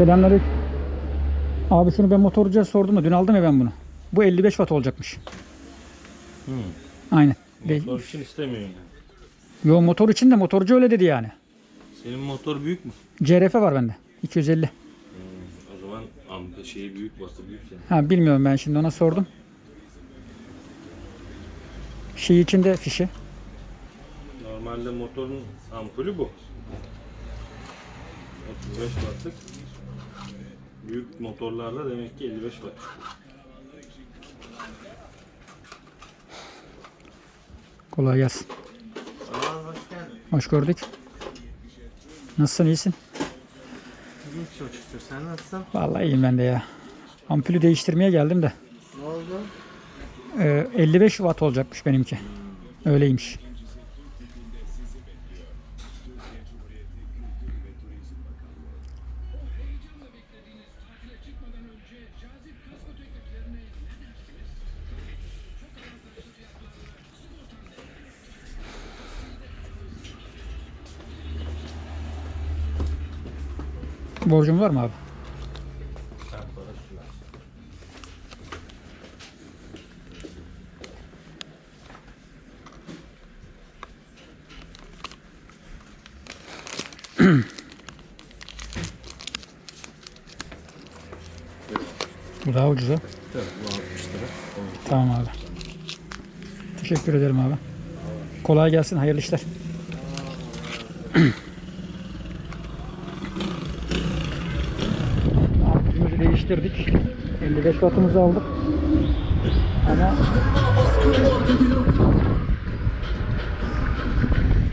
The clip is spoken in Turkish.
Selamünaleyküm. Abi şunu ben motorcuya sordum da dün aldım ya ben bunu. Bu 55 watt olacakmış. Hı. Aynen. Be- Motor için istemiyor yani. Yo motor için de motorcu öyle dedi yani. Senin motor büyük mü? CRF var bende. 250. O zaman amca şeyi büyük, bası büyük senin. Ha bilmiyorum ben şimdi ona sordum. Şey içinde fişi. Normalde motorun ampulü bu. 35 wattlık. Büyük motorlarda demek ki 55 watt. Kolay gelsin. Hoş gördük. Nasılsın iyisin? İyiyim çok şükür. Sen nasılsın? Vallahi iyiyim ben de ya. Ampulü değiştirmeye geldim de. Ne oldu? Ee, 55 watt olacakmış benimki. Öyleymiş. Borcum var mı abi? Bu daha ucuz ha. Tabii bu 60 lira. Tamam abi. Teşekkür ederim abi. Kolay gelsin, hayırlı işler. Değiştirdik. 55 wattımızı aldık. Ama